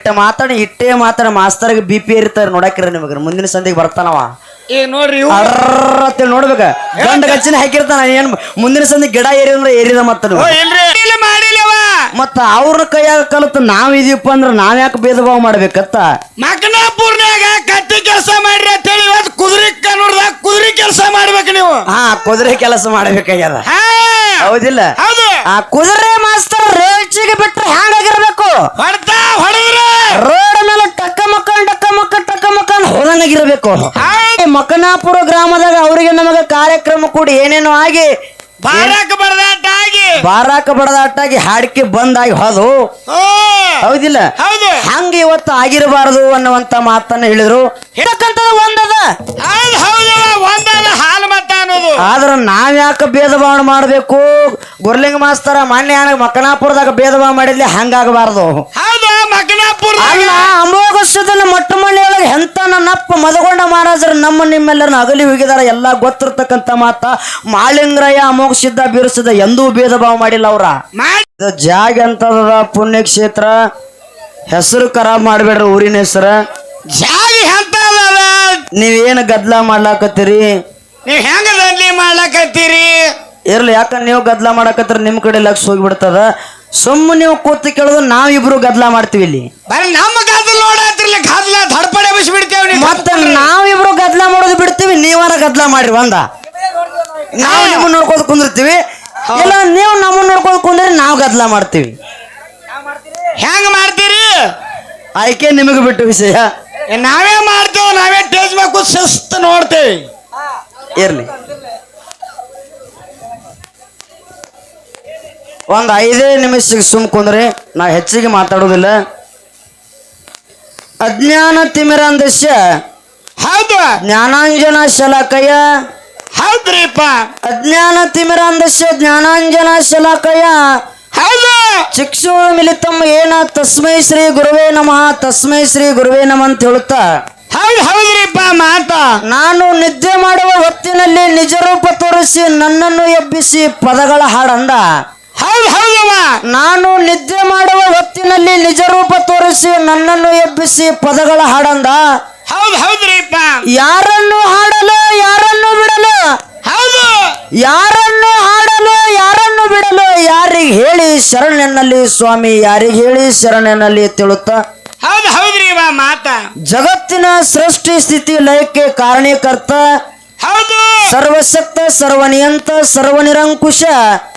ಇಟ್ಟ ಮಾತಾಡಿ ಇಟ್ಟೇ ಮಾತಾಡ ಮಾಸ್ತರ್ ಬಿ ಪಿ ಇರ್ತಾರೆ ನೋಡಕ್ರಿ ನಿಮಗ. ಮುಂದಿನ ಸಂದಿಗೆ ಬರ್ತಾನವ. ಈಗ ನೋಡ್ರಿ ಇವ್. ನೋಡ್ಬೇಕ. ಗಂಡ ಗಚ್ಚಿನ ಹಾಕಿರ್ತಾನ ಏನ್ ಮುಂದಿನ ಸಂದಿ ಗಿಡ ಏರಿ ಅಂದ್ರೆ ಏರಿದ ಮತ್ತ ಓ ಇಲ್ರಿ. ಇಲ್ಲ ಮಾಡಿಲ್ಲವ. ಮತ್ತ ಅವ್ರ ಕೈಯಾಗ ಕಲಿತು ನಾವ್ ಇದೀವಪ್ಪ ಅಂದ್ರ ನಾವ್ ಯಾಕೆ ಭೇದ ಭಾವ ಮಾಡ್ಬೇಕತ್ತ? ಮಕನಾಪುರ್ನ್ಯಾಗ ಕತ್ತಿ ಕೆಲಸ ಮಾಡ್ರಿ ಅಂತ ಹೇಳಿ ಇವತ್ತು ಕುದುರೆ ಕನ್ನಡದಾಗ ಕುದುರೆ ಕೆಲಸ ಮಾಡ್ಬೇಕು ನೀವು. ಹಾ ಕುದುರೆ ಕೆಲಸ ಮಾಡ್ಬೇಕಾಗ್ಯದ. ಹಾ. ಹೌದಿಲ್ಲ? ಹೌದು. ಆ ಕುದುರೆ ಮಾಸ್ತರ್ ರೇಚಿಗೆ ಬಿಟ್ರೆ ಹ್ಯಾಂಗಾಗಿರ್ಬೇಕು? ಹೊಡ್ತಾ ರೋಡ್ ಮೇಲೆ ಟಕ್ಕ ಮಕ್ಕನ್ ಟಕ್ಕ ಮಕ್ಕ ಟಕ್ಕ ಮಕ್ಕ ಹೊರನಾಗಿರಬೇಕು. ಮಕನಾಪುರ ಗ್ರಾಮದಾಗ ಅವರಿಗೆ ನಮಗ ಕಾರ್ಯಕ್ರಮ ಕೂಡ ಏನೇನೋ ಆಗಿ. ಬಾರಾಕ ಬರ್ದಾಟ ಆಗಿ ಬಾರಾಕ ಬಡದಾಟಾಗಿ ಹಾಡಿಕೆ ಬಂದಾಗಿ ಹೋದು. ಹೌದಿಲ್ಲ? ಹೌದು. ಹಂಗ ಇವತ್ತು ಆಗಿರಬಾರದು ಅನ್ನುವಂತ ಮಾತನ್ನ ಹೇಳಿದ್ರು. ಹೇಳಕ್ಕಂತದ ಒಂದದ. ಹೌದು ಹೌದು ಒಂದಾದ ಹಾಲು ಮತ ಅನ್ನೋದು. ಆದ್ರ ನಾವ್ ಯಾಕೆ ಭೇದ ಭಾವ ಮಾಡ್ಬೇಕು? ಗುರ್ಲಿಂಗ ಮಾಸ್ತರ ಮಾನ್ಯ ಏನ ಮಕನಾಪುರದಾಗ ಭೇದ ಭಾವ ಮಾಡಿದ್ಲಿ ಹಂಗಾಗಬಾರದು. ಹೌದು ಮಕನಾಪುರ ಅಲ್ಲ ಮೊಟ್ಟ ಮನೆಯೊಳಗೆ ಎಂತ ನನ್ನಪ್ಪ ಮದಗೊಂಡ ಮಹಾರಾಜರು ನಮ್ಮ ನಿಮ್ಮೆಲ್ಲರನ್ನ ಅಗಲಿ ಹೋಗಿದಾರ ಎಲ್ಲ ಗೊತ್ತಿರ್ತಕ್ಕಂಥ ಮಾತ ಮಾಲಿಂಗ್ರಯ್ಯ ಅಮೋಘ ಸಿದ್ಧ ಬೀರಿಸಿದ ಎಂದೂ ಭೇದ ಭಾವ ಮಾಡಿಲ್ಲ ಅವ್ರ. ಇದು ಜಾಗ ಅಂತದ ಪುಣ್ಯಕ್ಷೇತ್ರ? ಹೆಸರು ಖರಾಬ್ ಮಾಡ್ಬೇಡ್ರಿ ಊರಿನ ಹೆಸರ. ಜಾಗ ನೀವೇನು ಗದ್ಲ ಮಾಡ್ಲಾಕತ್ತೀರಿ? ನೀವ್ ಹೆಂಗ ಮಾಡ್ಲಕತ್ತೀರಿ? ಇರ್ಲಿ ಯಾಕಂದ್ರೆ ನೀವು ಗದ್ಲ ಮಾಡಕತ್ರ ನಿಮ್ಮ ಕಡೆ ಲಕ್ಷ ಹೋಗ್ಬಿಡ್ತದ. ಸುಮ್ಮ ನೀವು ಕೂತು ಕೇಳೋದು ನಾವಿಬ್ರು ಗದ್ಲ ಮಾಡ್ತೀವಿ ಇಲ್ಲಿ. ಬರೀ ನಮ್ಮ ಗದ್ದಲ ನೋಡತ್ತಿರ್ಲಿ ಗದ್ದಲ ದಡ್ಪಡೆ ಬಿಡ್ತೇವೆ ನೀವು. ಮತ್ತೆ ನಾವಿಬ್ರು ಗದ್ಲ ಮಾಡೋದು ಬಿಡ್ತೀವಿ ನೀವಾರ ಗದ್ಲ ಮಾಡ್ರಿ ಒಂದ. ನಾವು ನಿಮ್ಮ ನೋಡ್ಕೋದ್ ಕುಂದಿರ್ತೀವಿ ಇಲ್ಲ ನೀವು ನಮ್ಮನ್ನ ನೋಡ್ಕೋದ್ ಕುಂದ್ರಿ ನಾವು ಗದ್ಲ ಮಾಡ್ತೀವಿ. ಹೆಂಗ್ ಮಾಡ್ತೀರಿ? ಆಯ್ಕೆ ನಿಮಗೆ ಬಿಟ್ಟು ವಿಷಯ. ನಾವೇ ಮಾಡ್ತೇವೆ ನಾವೇ ಟೇಸ್ಟ್ ಬೇಕು ಶಿಸ್ತು ನೋಡ್ತೇವೆ. ಇರ್ಲಿ. ಒಂದ್ ಐದೇ ನಿಮಿಷಕ್ಕೆ ಸುಮ್ ಕುಂದ್ರಿ ನಾ ಹೆಚ್ಚಿಗೆ ಮಾತಾಡೋದಿಲ್ಲ. ಅಜ್ಞಾನ ತಿಮಿರಾಂದಸ್ಯ ಹೌದು. ಜ್ಞಾನಾಂಜನ ಶಲಾಕಯ್ಯ. ಹೌದ್ರಿಪ್ಪ. ಅಜ್ಞಾನ ತಿಮಿರಾಂದಸ್ಯ ಜ್ಞಾನಾಂಜನ ಶಲಾಕಯ್ಯ. ಹೌದು. ಚಿಕ್ಷು ಮಿಲಿತಮ್ಮ ಏನ ತಸ್ಮೈ ಶ್ರೀ ಗುರುವೇ ನಮಃ ತಸ್ಮೈ ಶ್ರೀ ಗುರುವೇ ನಮ ಅಂತ ಹೇಳುತ್ತಾ. ಹೌದು ಹೌದ್ರಿಪ್ಪ ಮಾತ. ನಾನು ನಿದ್ದೆ ಮಾಡುವ ಹೊತ್ತಿನಲ್ಲಿ ನಿಜ ರೂಪ ತೋರಿಸಿ ನನ್ನನ್ನು ಎಬ್ಬಿಸಿ ಪದಗಳ ಹಾಡಂದ. ಹೌದು ಹೌದವ್ವ. ನಾನು ನಿದ್ದೆ ಮಾಡುವ ಹೊತ್ತಿನಲ್ಲಿ ನಿಜ ರೂಪ ತೋರಿಸಿ ನನ್ನನ್ನು ಎಬ್ಬಿಸಿ ಪದಗಳ ಹಾಡಂದ. ಹೌದು ಹೌದ್ರಿಪ್ಪ ಯಾರನ್ನು ಹಾಡಲು ಯಾರನ್ನು ಬಿಡಲು? ಹೌದು. ಯಾರನ್ನು ಹಾಡಲು ಯಾರನ್ನು ಬಿಡಲು? ಯಾರಿಗೆ ಹೇಳಿ ಶರಣೆನ್ನಲ್ಲಿ ಸ್ವಾಮಿ ಯಾರಿಗೆ ಹೇಳಿ ಶರಣೆನ್ನಲ್ಲಿ ತಿಳುತ್ತ? ಹೌದು ಹೌದ್ರಿ ಮಾತ. ಜಗತ್ತಿನ ಸೃಷ್ಟಿ ಸ್ಥಿತಿ ಲಯಕ್ಕೆ ಕಾರಣೀಕರ್ತ. ಹೌದು. ಸರ್ವಶಕ್ತ ಸರ್ವನಿಯಂತ ಸರ್ವನಿರಂಕುಶ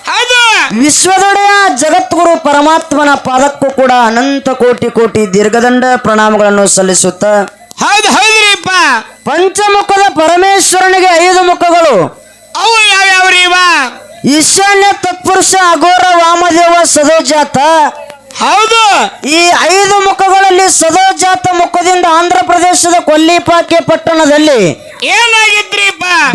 ಹೌದು. ವಿಶ್ವದೊಡೆಯ ಜಗತ್ಗುರು ಪರಮಾತ್ಮನ ಪಾದಕ್ಕೂ ಕೂಡ ಅನಂತ ಕೋಟಿ ಕೋಟಿ ದೀರ್ಘದಂಡ ಪ್ರಣಾಮಗಳನ್ನು ಸಲ್ಲಿಸುತ್ತ ಹೌದು ಹೌದ್ರಿಪ್ಪ ಪಂಚಮುಖದ ಪರಮೇಶ್ವರನಿಗೆ ಐದು ಮುಖಗಳು. ಅವು ಯಾವ್ಯಾವ್ರಿವ ಈಶಾನ್ಯ ತತ್ಪುರುಷ ಅಘೋರ ವಾಮದೇವ ಸದೋಜಾತ. ಹೌದು. ಈ ಐದು ಮುಖಗಳಲ್ಲಿ ಸದೋಜಾತ ಮುಖದಿಂದ ಆಂಧ್ರ ಪ್ರದೇಶದ ಕೊಲ್ಲಿಪಾಕೆ ಪಟ್ಟಣದಲ್ಲಿ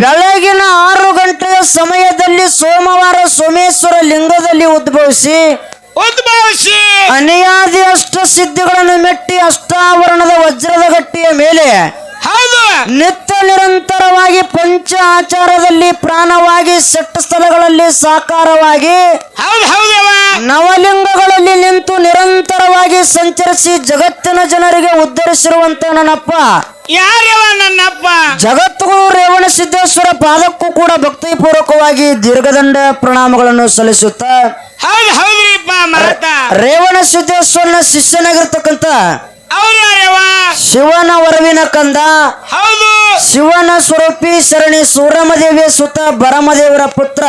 ಬೆಳಗಿನ ಆರು ಗಂಟೆಯ ಸಮಯದಲ್ಲಿ ಸೋಮವಾರ ಸೋಮೇಶ್ವರ ಲಿಂಗದಲ್ಲಿ ಉದ್ಭವಿಸಿ ಉದ್ಭವಿಸಿ. ಅನಿಯಾದಿ ಅಷ್ಟ ಸಿದ್ಧಿಗಳನ್ನು ಮೆಟ್ಟಿ ಅಷ್ಟಾವರಣದ ವಜ್ರದ ಗಟ್ಟಿಯ ಮೇಲೆ ಹೌದು. ನಿತ್ಯ ನಿರಂತರವಾಗಿ ಪಂಚ ಆಚಾರದಲ್ಲಿ ಪ್ರಾಣವಾಗಿ ಸೆಟ್ಟ ಸ್ಥಳಗಳಲ್ಲಿ ಸಾಕಾರವಾಗಿ ಹೌದು ಹೌದವ ನವಲಿಂಗಗಳಲ್ಲಿ ನಿಂತು ನಿರಂತರವಾಗಿ ಸಂಚರಿಸಿ ಜಗತ್ತಿನ ಜನರಿಗೆ ಉದ್ಧರಿಸಿರುವಂತ ನನ್ನಪ್ಪ. ಯಾರ್ಯವ ನನ್ನಪ್ಪ? ಜಗದ್ಗುರು ರೇವಣ ಸಿದ್ದೇಶ್ವರ ಪಾದಕ್ಕೂ ಕೂಡ ಭಕ್ತಿಪೂರ್ವಕವಾಗಿ ದೀರ್ಘದಂಡ ಪ್ರಣಾಮಗಳನ್ನು ಸಲ್ಲಿಸುತ್ತಾ ಹೌದು ಹೌದ್ರಿಪ್ಪ ಮಾತ ರೇವಣ ಸಿದ್ದೇಶ್ವರನ ಶಿಷ್ಯನಾಗಿರ್ತಕ್ಕಂಥ ಅವ್ರು ಯಾರ್ಯವ ಶಿವನ ವರವಿನ ಕಂದ ಹೌದು. ಶಿವನ ಸ್ವರೂಪಿ ಶರಣಿ ಸೂರಮದೇವಿಯ ಸುತ ಬರಮದೇವರ ಪುತ್ರ.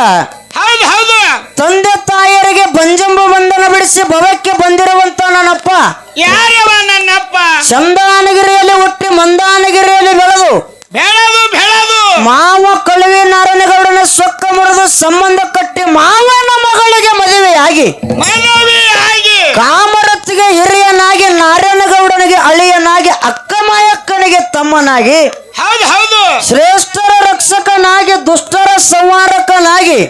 ಹೌದು ಹೌದು. ತಂದೆ ತಾಯಿಯರಿಗೆ ಬಂಜಂಬ ಬಂಧನ ಬಿಡಿಸಿ ಭವಕ್ಕೆ ಬಂದಿರುವಂತ ನನ್ನಪ್ಪ. ಯಾರ್ಯವ ನನ್ನಪ್ಪ? ಚಂದಾನಗಿರಿಯಲ್ಲಿ ಹುಟ್ಟಿ ಮಂದಾನಗಿರಿಯಲ್ಲಿ ಬೆಳೆದು ಬೆಳೆದು ಬೆಳೆದು. ಮಾವ ಕಳುವಿ ನಾರಾಯಣಗೌಡನ ಸೊಕ್ಕ ಮುರಿದು ಸಂಬಂಧ ಕಟ್ಟಿ ಮಾವನ ಮಗಳಿಗೆ ಮದುವೆಯಾಗಿ ಮದುವೆಯಾಗಿ. ಆಗಿ ಕಾಮರತ್ತಿಗೆ ಹಿರಿಯನಾಗಿ ನಾರಾಯಣಗೌಡನಿಗೆ ಅಳಿಯನಾಗಿ ಅಕ್ಕಮಾಯಕ್ಕನಿಗೆ ತಮ್ಮನಾಗಿ ಹೌದು ಹೌದು. ಶ್ರೇಷ್ಠರ ರಕ್ಷಕನಾಗಿ ದುಷ್ಟರ ಸಂಹಾರಕನಾಗಿ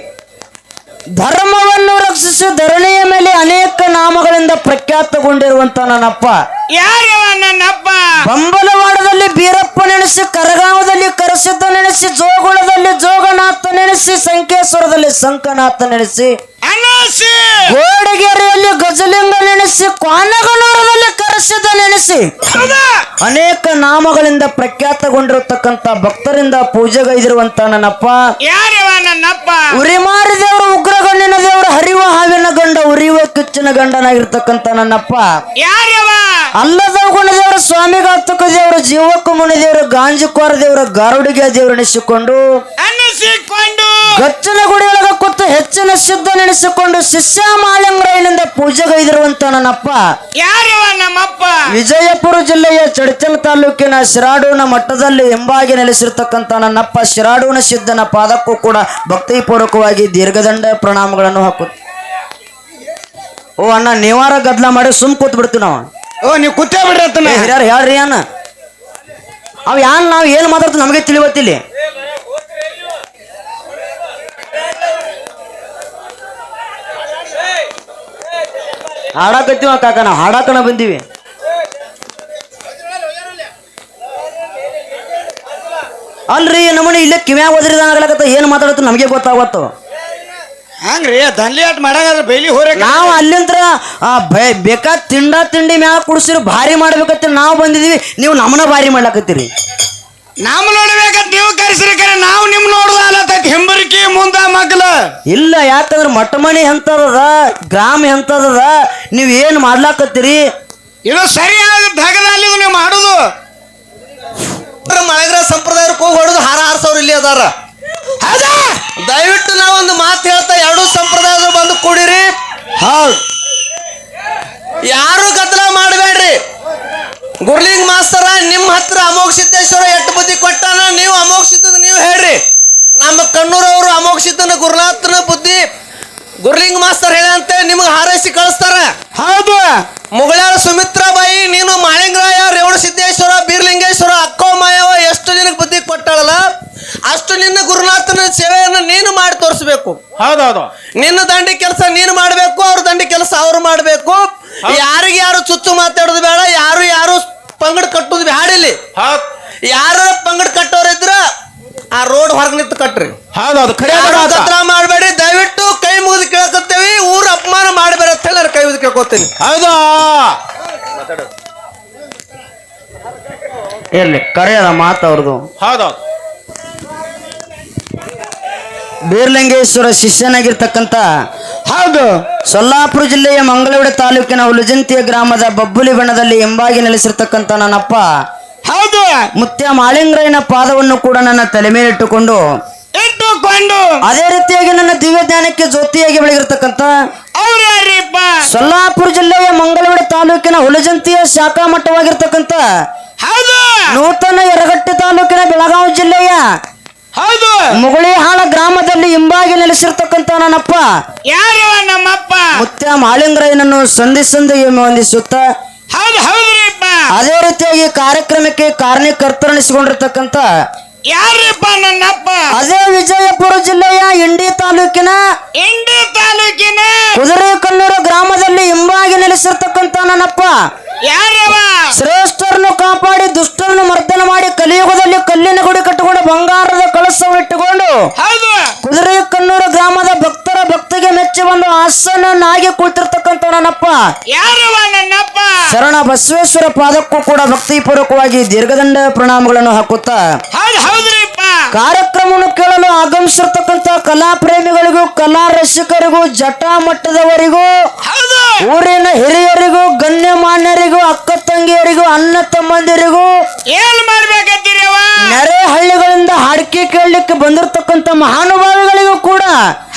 ಧರ್ಮವನ್ನು ರಕ್ಷಿಸಿ ಧರಣಿಯ ಮೇಲೆ ಅನೇಕ ನಾಮಗಳಿಂದ ಪ್ರಖ್ಯಾತಗೊಂಡಿರುವಂತ ನನ್ನಪ್ಪ. ಬಂಬಲವಾಡದಲ್ಲಿ ಬೀರಪ್ಪ ನೆನೆಸಿ ಕರಗಾವದಲ್ಲಿ ಕರಸಿದ್ದ ನೆನೆಸಿ ಜೋಗುಳದಲ್ಲಿ ಜೋಗನಾಥ ನೆನೆಸಿ ಸಂಕೇಶ್ವರದಲ್ಲಿ ಶಂಕನಾಥ ನೆನೆಸಿ ಗೋಡಗೆರೆಯಲ್ಲಿ ಗಜಲಿಂಗ ನೆನೆಸಿ ಕ್ವಾನಗನೂರದಲ್ಲಿ ಕರ ನೆನೆಸಿ. ಅನೇಕ ನಾಮಗಳಿಂದ ಪ್ರಖ್ಯಾತಗೊಂಡಿರತಕ್ಕಂತ ಭಕ್ತರಿಂದ ಪೂಜೆಗೈದಿರುವಂತ ನನ್ನಪ್ಪ. ನನ್ನಪ್ಪ? ಉರಿಮಾರಿ ದೇವರು ಉಗ್ರ ದೇವರ ದೇವರು ಹರಿವ ಹಾವಿನ ಗಂಡ ಉರಿಯುವ ಕಿಚ್ಚಿನ ಗಂಡನಾಗಿರ್ತಕ್ಕಂತ ನನ್ನಪ್ಪ. ಅಲ್ಲದ ಗುಣದೇವರ ಸ್ವಾಮಿಗಾತಕ ದೇವರು ಜೀವಕ್ಕ ಮುನಿ ದೇವರು ಗಾಂಜಿಕೋರ ದೇವರ ಗಾರುಡಿಗೆ ದೇವರು ಎನಿಸಿಕೊಂಡು ಅನ್ನಿಸಿಕೊಂಡು ಗಚ್ಚನ ಗುಡಿಯೊಳಗ ಕೂತು ಹೆಚ್ಚಿನ ಸಿದ್ಧ ನೆನೆಸಿಕೊಂಡು ಶಿಷ್ಯ ಮಾಲಿಂಗರಾಯನಿಂದ ಪೂಜೆಗೈದಿರುವಂತ ನನ್ನಪ್ಪ. ಯಾರವ ನಮ್ಮಪ್ಪ? ವಿಜಯಪುರ ಜಿಲ್ಲೆಯ ಚಡಚಲ್ ತಾಲೂಕಿನ ಶಿರಾಡೂನ ಮಟ್ಟದಲ್ಲಿ ಎಂಬಾಗಿ ನೆಲೆಸಿರ್ತಕ್ಕಂಥ ನನ್ನಪ್ಪ ಶಿರಾಡೂನ ಸಿದ್ಧನ ಪಾದಕ್ಕೂ ಕೂಡ ಭಕ್ತಿಪೂರ್ವಕವಾಗಿ ದೀರ್ಘದಂಡ ಪ್ರಣಾಮಗಳನ್ನು ಹಾಕುತ್ತೆ ಓ ಅಣ್ಣ ನೀವಾರ ಗದ್ಲ ಮಾಡಿ ಸುಮ್ ಕೂತ್ ಬಿಡ್ತೀವಿ ನಾವು. ಓ ನೀವು ಕೂತೇ ಬಿಡ್ರಿ ಹೇಳ್ರಿ ಅಣ್ಣ. ಅವ್ ಯಾನ್ ನಾವ್ ಏನ್ ಮಾತಾಡ್ತೀವಿ ನಮಗೆ ತಿಳಿವತ್ತಿಲ್ಲಿ. ಹಾಡಾಕತ್ತೀವ ಕಾಕ ನಾವು ಹಾಡಾಕಣ ಬಂದೀವಿ. ಅಲ್ರಿ ನಮ್ಮನೆ ಇಲ್ಲೇ ಕಿವ್ಯಾಗ ಓದ್ರಿದಂಗಾಗಲಕತ್ತ ಏನ್ ಮಾತಾಡತ್ತ ನಮಗೆ ಗೊತ್ತಾಗತ್ತು ಹಂಗ್ರಿ ದಂಡ್ಲಿ ಆಟ ಮಾಡಂಗಾದ್ರೆ ಬೈಲಿ ಹೋರ ನಾವು ಅಲ್ಲಿಂತ್ರ ಬೇಕಾದ ತಿಂಡ ತಿಂಡಿ ಮ್ಯಾಗ ಕುಡಿಸಿರು ಭಾರಿ ಮಾಡ್ಬೇಕಂತ ನಾವು ಬಂದಿದೀವಿ ನೀವು ನಮ್ಮನ್ನ ಭಾರಿ ಮಾಡ್ಲಾಕತ್ತೀರಿ. ನಮ್ಮ ನೋಡ್ಬೇಕಂತ ನೀವು ಕರೆಸಿರಿ ಕರೆ ನಾವು ನಿಮ್ ನೋಡುದ ಹೆಂಬರಿಕೆ ಹಿಂಬರಿಕಿ ಮುಂದ ಮಗ್ಲ. ಇಲ್ಲ ಯಾಕಂದ್ರೆ ಮಠ ಮನೆ ಎಂತದ ಗ್ರಾಮ ಎಂತದ ನೀವ್ ಏನ್ ಮಾಡ್ಲಾಕತ್ತೀರಿ? ಇದು ಸರಿಯಾದ ಧಗದಲ್ಲಿ ಇದು ನೀವು ಮಾಡುದು. ಮಳೆಗ್ರ ಸಂಪ್ರದಾಯಕ್ಕೆ ಹೋಗಿ ಹೊಡೆದು ಹಾರ ಹಾರಿಸೋರು ಇಲ್ಲಿ ಅದಾರ. ಹೌದಾ? ದಯವಿಟ್ಟು ನಾವೊಂದು ಮಾತು ಹೇಳ್ತಾ ಎರಡು ಸಂಪ್ರದಾಯದ ಬಂದು ಕೂಡಿರಿ. ಹೌದು. ಯಾರು ಗದ್ದಲ ಮಾಡಬೇಡ್ರಿ. ಗುರ್ಲಿಂಗ್ ಮಾಸ್ತರ ನಿಮ್ಮ ಹತ್ರ ಅಮೋಘ ಸಿದ್ದೇಶ್ವರ ಎಟ್ಟು ಬುದ್ಧಿ ಕೊಟ್ಟಾನ? ನೀವು ಅಮೋಘ ಸಿದ್ಧದ ನೀವು ಹೇಳ್ರಿ. ನಮ್ಮ ಕಣ್ಣೂರವರು ಅಮೋಘ ಸಿದ್ಧನ ಗುರುನಾಥನ ಬುದ್ಧಿ ಗುರ್ಲಿಂಗ್ ಮಾಸ್ತರ್ ಹೇಳಂತೆ ನಿಮ್ಗೆ ಹಾರೈಸಿ ಕಳಿಸ್ತಾರ. ಹೌದು. ಮುಗಳಾಳ ಸುಮಿತ್ರಾಬಾಯಿ ನೀನು ಮಾಳಿಂಗರಾಯ ರೇವಣ ಸಿದ್ದೇಶ್ವರ ಬೀರ್ಲಿಂಗೇಶ್ವರ ಅಕ್ಕೋ ಮಾಯವ ಎಷ್ಟು ನಿನಗೆ ಬುದ್ಧಿ ಕೊಟ್ಟಾಳಲ್ಲ? ಅಷ್ಟು ನಿನ್ನ ಗುರುನಾಥನ ಸೇವೆಯನ್ನು ನೀನು ಮಾಡಿ ತೋರಿಸ್ಬೇಕು. ಹೌದೌದು. ನಿನ್ನ ದಂಡಿ ಕೆಲಸ ನೀನು ಮಾಡಬೇಕು ಅವ್ರ ದಂಡಿ ಕೆಲಸ ಅವ್ರು ಮಾಡಬೇಕು. ಯಾರಿಗೆ ಯಾರು ಚುಚ್ಚು ಮಾತಾಡೋದು ಬೇಡ ಪಂಗಡ ಕಟ್ಟೋದು ಬ್ಯಾಡಿಲ್ಲಿ ಹೌದು. ಯಾರ ಪಂಗಡ ಕಟ್ಟೋರಿದ್ರ ಆ ರೋಡ್ ಹೊರಗೆ ನಿಂತು ಕಟ್ರಿ. ಹೌದೌದು ಖರೆ ಯಾರು ಮಾತ. ಮಾಡಬೇಡಿ ದಯವಿಟ್ಟು ಕೈ ಮುಗಿದು ಕೇಳ್ಕೊತೇವಿ ಊರ ಅಪಮಾನ ಮಾಡಬೇಡ ಅಂತ ಹೇಳಿ ನಾನು ಕೈ ಮುಗಿದು ಕೇಳ್ಕೊತೀನಿ. ಹೌದಾ? ಇರ್ಲಿ ಕರೆಯದ ಮಾತು ಅವ್ರದ್ದು ಹೌದೌದು ಬೀರ್ಲಿಂಗೇಶ್ವರ ಶಿಷ್ಯನಾಗಿರ್ತಕ್ಕಂಥ ಹೌದು. ಸೊಲ್ಲಾಪುರ ಜಿಲ್ಲೆಯ ಮಂಗಳೂರು ತಾಲೂಕಿನ ಹುಲಜಂತಿಯ ಗ್ರಾಮದ ಬಬ್ಬುಲಿ ಬಣ್ಣದಲ್ಲಿ ಎಂಬಾಗಿ ನೆಲೆಸಿರ್ತಕ್ಕಂಥ ನನ್ನಪ್ಪ ಹೌದು. ಮುತ್ಯ ಮಾಳಿಂಗರಾಯನ ಪಾದವನ್ನು ಕೂಡ ನನ್ನ ತಲೆ ಮೇಲಿಟ್ಟುಕೊಂಡು ಇಟ್ಟುಕೊಂಡು ಅದೇ ರೀತಿಯಾಗಿ ನನ್ನ ದಿವ್ಯ ಜ್ಞಾನಕ್ಕೆ ಜ್ಯೋತಿಯಾಗಿ ಬೆಳಗಿರ್ತಕ್ಕಂಥ ಸೊಲ್ಲಾಪುರ ಜಿಲ್ಲೆಯ ಮಂಗಳೂರು ತಾಲೂಕಿನ ಹುಲಜಂತಿಯ ಶಾಖಾ ಮಟ್ಟವಾಗಿರ್ತಕ್ಕಂಥ ಹೌದು. ನೂತನ ಯರಗಟ್ಟಿ ತಾಲೂಕಿನ ಬೆಳಗಾವಿ ಜಿಲ್ಲೆಯ ಹೌದು. ಮುಗುಳಿಹಾಳ ಗ್ರಾಮದಲ್ಲಿ ಹಿಂಬಾಗಿ ನೆಲೆಸಿರ್ತಕ್ಕಂತ ನನ್ನಪ್ಪ. ಯಾರು ನಮ್ಮಪ್ಪ? ಮುತ್ಯ ಮಾಳಿಂಗ್ರಯ್ಯನನ್ನು ಸಂಧಿ ಸಂಧಿ ವಂದಿಸುತ್ತ ಹೌದು ಹೌದ್ರಿಪ್ಪ ಅದೇ ರೀತಿಯಾಗಿ ಕಾರ್ಯಕ್ರಮಕ್ಕೆ ಕಾರಣೀಕರ್ತರಣಿಸಿಕೊಂಡಿರ್ತಕ್ಕಂತ ಯಾರಿಪ್ಪ ನನ್ನಪ್ಪ? ಅದೇ ವಿಜಯಪುರ ಜಿಲ್ಲೆಯ ಇಂಡಿ ತಾಲೂಕಿನ ಇಂಡಿ ತಾಲೂಕಿನ ಕುದುರೆಕಲ್ಲೂರು ಗ್ರಾಮದಲ್ಲಿ ಹಿಂಬಾಗಿ ನೆಲೆಸಿರ್ತಕ್ಕಂಥ ನನ್ನಪ್ಪ ಯಾರವ ಶ್ರೇಷ್ಠರನ್ನು ಕಾಪಾಡಿ ದುಷ್ಟರನ್ನು ಮರ್ದನ ಮಾಡಿ ಕಲಿಯುಗದಲ್ಲಿ ಕಲ್ಲಿನ ಗುಡಿ ಕಟ್ಟಿಕೊಂಡು ಬಂಗಾರದ ಕಳಸವನ್ನಿಟ್ಟುಕೊಂಡು ಹೌದು ಕುದುರೆ ಕಣ್ಣೂರು ಗ್ರಾಮದ ಭಕ್ತರ ಭಕ್ತಿಗೆ ಮೆಚ್ಚಿ ಒಂದು ಹಾಸನನಾಗಿ ಕುಳಿತಿರ್ತಕ್ಕಂಥ ನನ್ನಪ್ಪ ಯಾರವ ನನ್ನಪ್ಪ? ಶರಣ ಬಸವೇಶ್ವರ ಪಾದಕ್ಕೂ ಕೂಡ ಭಕ್ತಿಪೂರ್ವಕವಾಗಿ ದೀರ್ಘದಂಡ ಪ್ರಣಾಮಗಳನ್ನು ಹಾಕುತ್ತಾ ಹೌದು ಹೌದ್ರಿಪ್ಪ. ಕಾರ್ಯಕ್ರಮವನ್ನು ಕೇಳಲು ಆಗಮಿಸಿರ್ತಕ್ಕಂಥ ಕಲಾ ಪ್ರೇಮಿಗಳಿಗೂ ಕಲಾ ರಸಿಕರಿಗೂ ಜಟಾ ಮಟ್ಟದವರಿಗೂ ಹೌದು. ಊರಿನ ಹಿರಿಯರಿಗೂ ಗಣ್ಯಮಾನ್ಯರಿಗೂ ಅಕ್ಕ ತಂಗಿಯರಿಗೂ ಅಣ್ಣ ತಮ್ಮಂದಿರಿಗೂ ಏನ್ ಮಾಡ್ಬೇಕಂತೀರಿ ಅವ? ನೆರೆ ಹಳ್ಳಿಗಳಿಂದ ಹಾಡಿಕೆ ಕೇಳಲಿಕ್ಕೆ ಬಂದಿರತಕ್ಕಂತ ಮಹಾನುಭಾವಿಗಳಿಗೂ ಕೂಡ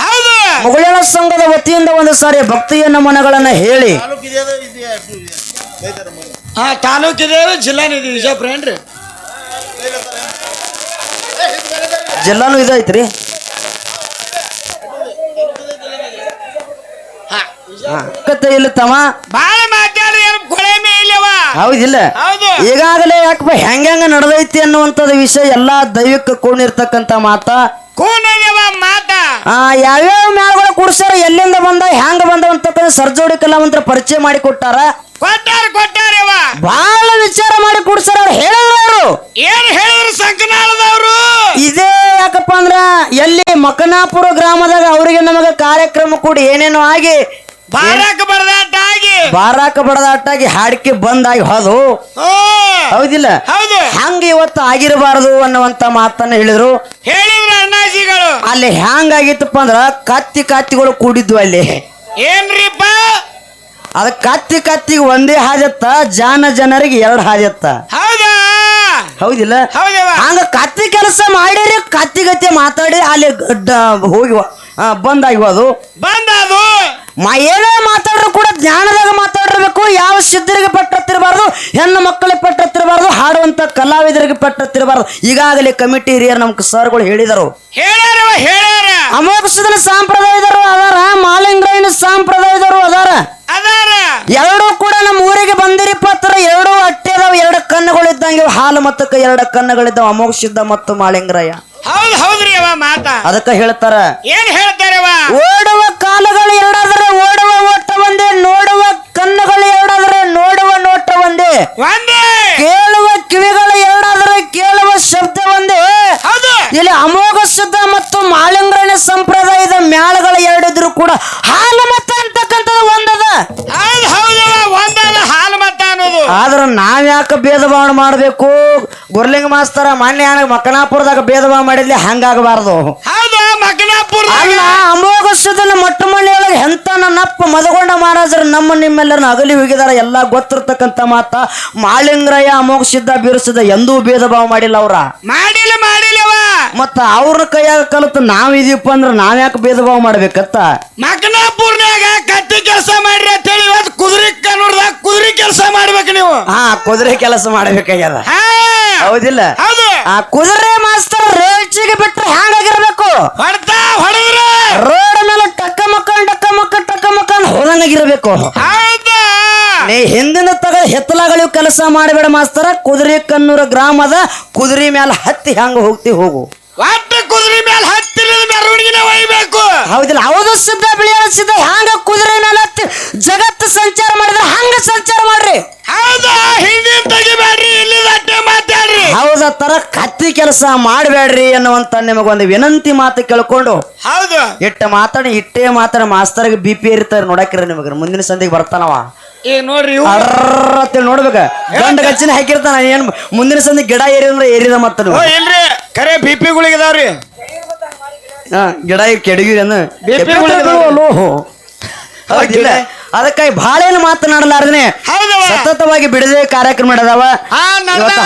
ಹೌದು. ಮುಗುಳನ ಸಂಘದ ವತಿಯಿಂದ ಒಂದು ಸಾರಿ ಭಕ್ತಿಯ ನಮನಗಳನ್ನ ಹೇಳಿ. ಹಾ ತಾಲೂಕಿದೆ ಜಿಲ್ಲಾ ನಿಧಿ ವಿಜಯಪುರ ಏನ್ರಿ? ಜಿಲ್ಲಾನು ಇದೈತ್ರಿ ಇಲ್ಲ ತಮ್ಮ? ಬಾಳ ಮಾತಾಡ್ರಿ ಹೌದಿಲ್ಲ ಹೌದು ಈಗಾಗಲೇ ಯಾಕಪ್ಪ ಹೆಂಗ ಹೆಂಗ ನಡೆದೈತಿ ಅನ್ನುವಂಥದ್ದು ವಿಷಯ ಎಲ್ಲಾ ದೈವಿಕ ಕೂಣಿರ್ತಕ್ಕಂಥ ಮಾತಾ. ಕೂನದೇವ ಮಾತ. ಆ ಯಾವ್ಯಾವ ಕುಡ್ಸ್ಯಾರ ಎಲ್ಲಿಂದ ಬಂದ ಹ್ಯಾಂಗ ಬಂದ ಅಂತಕ್ಕಂಥ ಸರ್ಜೋಡಿ ಕಲಾವಂತರ ಪರಿಚಯ ಮಾಡಿ ಕೊಟ್ಟಾರ. ಕೊಟ್ಟಾರ ಕೊಟ್ಟಾರವ ಬಹಳ ವಿಚಾರ ಮಾಡಿ ಕುಡ್ಸರ ಅವ್ರು ಹೇಳಿದ್ರು ಏನ್ ಹೇಳಿದ್ರು ಸಂಕನಾಳದವ್ರು? ಇದೇ ಯಾಕಪ್ಪ ಅಂದ್ರ ಎಲ್ಲಿ ಮಕನಾಪುರ ಗ್ರಾಮದಾಗ ಅವರಿಗೆ ನಮಗೆ ಕಾರ್ಯಕ್ರಮ ಕೂಡ ಏನೇನೋ ಆಗಿ ಬಾರಾಕ ಬಡದಾಟ ಆಗಿ. ಬಾರಾಕ ಬಡದಾಟಾಗಿ ಹಾಡಿಕೆ ಬಂದಾಗಿ ಹೋದು. ಹೌದಿಲ್ಲ? ಹೌದು. ಹಂಗ ಇವತ್ತು ಆಗಿರಬಾರದು ಅನ್ನುವಂತ ಮಾತನ್ನ ಹೇಳಿದ್ರು. ಹೇಳಿದ್ರು ಅಣ್ಣಾಜಿಗಳು ಅಲ್ಲಿ ಹ್ಯಾಂಗಾಗಿತ್ತಪ್ಪ ಅಂದ್ರ ಕತ್ತಿ ಕತ್ತಿಗಳು ಕೂಡಿದ್ವು ಅಲ್ಲಿ. ಏನ್ರಿಪ್ಪ? ಅದ ಕತ್ತಿ ಕತ್ತಿಗೆ ಒಂದೇ ಹಾಜತ್ತ ಜಾನ ಜನರಿಗೆ ಎರಡು ಹಾಜತ್ತ ಹೌದಾ? ಹೌದಿಲ್ಲ? ಹಂಗ ಕತ್ತಿ ಕೆಲಸ ಮಾಡಿರಿ ಕತ್ತಿ ಕತ್ತಿ ಮಾತಾಡಿ ಅಲ್ಲಿ ಡ- ಹೋಗಿ ಬಂದಾಗಿ ಅದು. ಮಾ ಏನೇ ಮಾತಾಡ್ರು ಕೂಡ ಜ್ಞಾನದಾಗ ಮಾತಾಡಿರ್ಬೇಕು ಯಾವ ಸಿದ್ಧರಿಗೆ ಪಟ್ಟತ್ತಿರಬಾರ್ದು ಹೆಣ್ಣು ಮಕ್ಕಳಿಗೆ ಪಟ್ಟತ್ತಿರಬಾರ್ದು ಹಾಡುವಂತ ಕಲಾವಿದರಿಗೆ ಪಟ್ಟತ್ತಿರಬಾರ್ದು. ಈಗಾಗಲೇ ಕಮಿಟಿ ಹಿರಿಯರು ನಮ್ಗೆ ಸರ್ಗಳು ಹೇಳಿದರು. ಅಮೋಘನ ಸಾಂಪ್ರದಾಯದವರು ಅದಾರ ಮಾಲಿಂಗ್ರಾಯನ ಸಾಂಪ್ರದಾಯದವರು ಅದಾರ. ಎರಡು ಕೂಡ ನಮ್ಮ ಊರಿಗೆ ಬಂದಿರಿ ಪತ್ರ ಎರಡು ಅಟ್ಟೆ ಅದಾವ ಎರಡು ಕಣ್ಣುಗಳು ಇದ್ದಂಗೆ ಹಾಲು ಮತ್ತಕ್ಕ ಎರಡು ಕಣ್ಣುಗಳಿದ್ದಾವ ಅಮೋಘ ಸಿದ್ಧ ಮತ್ತು ಮಾಳಿಂಗರಾಯ ಹೌದು ಹೌದ್ರಿ ಅವ ಮಾತ. ಅದಕ್ಕ ಹೇಳ್ತಾರ ಏನ್ ಹೇಳ್ತಾರೆ ಓಡುವ ಕಾಲಗಳು ಎರಡಾದರೆ ಓಡುವ ಓಟ ಒಂದೇ ನೋಡುವ ಕಣ್ಣುಗಳು ಎರಡಾದರೆ ನೋಡುವ ನೋಟ ಒಂದೇ. ಕೇಳುವ ಕಿವಿಗಳು ಎರಡಾದರೆ ಕೇಳುವ ಶಬ್ದ ಒಂದೇ. ಹೌದು. ಇಲ್ಲಿ ಅಮೋಘ ಶುದ್ಧ ಮತ್ತು ಮಾಳಿಂಗರಣ ಸಂಪ್ರದಾಯದ ಮ್ಯಾಳಗಳ ಎರಡಿದ್ರು ಕೂಡ ಹಾಲು ಮತ ಅಂತಕ್ಕಂಥದ್ದು ಒಂದದ. ಹೌದು ಹೌದು ಒಂದದ ಹಾಲು ಮತ ಅನ್ನೋದು. ಆದ್ರೆ ನಾವ್ಯಾಕ ಭೇದ ಭಾವ ಮಾಡಬೇಕು? ಗುರ್ಲಿಂಗ ಮಾಸ್ತರ ಮಾನ್ಯ ಮಕನಾಪುರದಾಗ ಭೇದ ಭಾವ ಮಾಡಿದ್ಲಿ ಹಂಗಾಗಬಾರ್ದು. ಹೌದು? ಮಕನಾಪುರ ಅಲ್ಲ ಅಮೋಘ ಸಿದ್ಧನ ಮೊಟ್ಟ ಮನೆಯೊಳಗೆ ಎಂತ ನನ್ನಪ್ಪ ಮದಗೊಂಡ ಮಹಾರಾಜರು ನಮ್ಮ ನಿಮ್ಮೆಲ್ಲರನ್ನ ಅಗಲಿ ಹೋಗಿದಾರ ಎಲ್ಲ ಗೊತ್ತಿರ್ತಕ್ಕಂಥ ಮಾತ ಮಾಳಿಂಗ್ರಯ ಅಮೋಘ ಸಿದ್ಧ ಬೀರಿಸಿದ ಎಂದೂ ಭೇದ ಭಾವ ಮಾಡಿಲ್ಲ ಅವ್ರ. ಮಾಡಿಲ್ಲ ಮಾಡಿಲ್ಲವ. ಮತ್ತ ಅವ್ರ ಕೈಯಾಗ ಕಲಿತು ನಾವ್ ಇದೀವಪ್ಪ ಅಂದ್ರ ನಾವ್ಯಾಕೆ ಭೇದ ಭಾವ ಮಾಡ್ಬೇಕತ್ತ? ಮಗನಾಪುರ್ನ್ಯಾಗ ಕತ್ತಿ ಕೆಲಸ ಮಾಡ್ರಿ ಅಂತ ಹೇಳಿ ಕುದುರೆ ಕನ್ನಡದಾಗ ಕುದುರೆ ಕೆಲಸ ಮಾಡ್ಬೇಕು ನೀವು. ಹಾ ಕುದುರೆ ಕೆಲಸ ಮಾಡ್ಬೇಕಾಗ್ಯದ. ಹಾ! ಹೌದಿಲ್ಲ. ಹೌದು. ಆ ಕುದುರೆ ಮಾಸ್ತರ್ ರೇಚಿಗೆ ಬಿಟ್ರೆ ಹ್ಯಾಂಗಾಗಿರ್ಬೇಕು? ಹೊಡ್ತಾ ಹೊಡೆದ್ರ. ರೋಡ್ ಮೇಲೆ ಟಕ್ಕ ಮಕ್ಕಂಡ್ ಟಕ್ಕ ಮಕ್ಕ ಟಕ್ಕ ಮಕ್ಕಂಡ್ ಹೋದಂಗಾಗಿರ್ಬೇಕು ಹೌದಾ. ನೀ ಹಿಂದಿನ ತಗ ಹೆತ್ತಲಾಗಳಿವ್ ಕೆಲಸ ಮಾಡಬೇಡ ಮಾಸ್ತರ. ಕುದುರೆ ಕನ್ನೂರ ಗ್ರಾಮದ ಕುದುರೆ ಮೇಲೆ ಹತ್ತಿ ಹಂಗ ಹೋಗ್ತಿ ಹೋಗು. ಒಟ್ಟು ಕುದುರೆ ಮೇಲೆ ಹತ್ತಿರದ ಮೆರವಣಿಗೆನ ಒಯ್ಬೇಕು. ಹೌದಿಲ್ಲ ಹೌದು ಸಿದ್ಧ ಬಿಳಿಯಾಳ ಸಿದ್ಧ. ಹ್ಯಾಂಗ ಕುದುರೆ ಮೇಲೆ ಹತ್ತಿ ಜಗತ್ತು ಸಂಚಾರ ಮಾಡಿದ್ರೆ ಹಂಗ ಸಂಚಾರ ಮಾಡ್ರಿ. ಹೌದಾ ಹಿಂದಿನ ತೆಗಿಬೇಡ್ರಿ. ಹೌದ ತರ ಕತ್ತಿ ಕೆಲಸ ಮಾಡಬೇಡ್ರಿ ಅನ್ನುವಂತ ನಿಮಗೊಂದು ವಿನಂತಿ ಮಾತು ಕೇಳ್ಕೊಂಡು ಹೌದು. ಇಟ್ಟ ಮಾತಾಡಿ ಇಟ್ಟೇ ಮಾತಾಡ ಮಾಸ್ತರ್ಗೆ ಬಿ ಪಿ ಇರ್ತಾರೆ ನೋಡಕ್ರಿ ನಿಮಗೆ ಮುಂದಿನ ಸಂದಿಗೆ ಬರ್ತಾನವ. ಈಗ ನೋಡ್ರಿ ಅಂತೇಳಿ ನೋಡ್ಬೇಕ. ಗಂಡ ಗಚ್ಚಿನ ಹಾಕಿರ್ತಾನ. ಏನ್ ಮುಂದಿನ ಸಂದಿ ಗಿಡ ಏರಿ ಅಂದ್ರೆ ಏರಿದ ಮತ್ತ ಇಲ್ರಿ. ಕರೆ ಬಿ ಪಿ ಗುಳಿಗಿದಾವ್ರಿ ಗಿಡ ಕೆಡಗಿರಿ ಅನ್ನ ಬಿ ಹೌದಿಲ್ಲ. ಅದಕ್ಕಾಗಿ ಬಹಳ ಏನು ಮಾತನಾಡಲಾರ್ದನೆ ಸತತವಾಗಿ ಬಿಡದೆ ಕಾರ್ಯಕ್ರಮ ನಡೆದವ.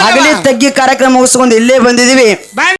ಹಗಲಿ ತಗ್ಗಿ ಕಾರ್ಯಕ್ರಮ ಮುಗಿಸ್ಕೊಂಡು ಇಲ್ಲೇ ಬಂದಿದೀವಿ. ಬಂದ್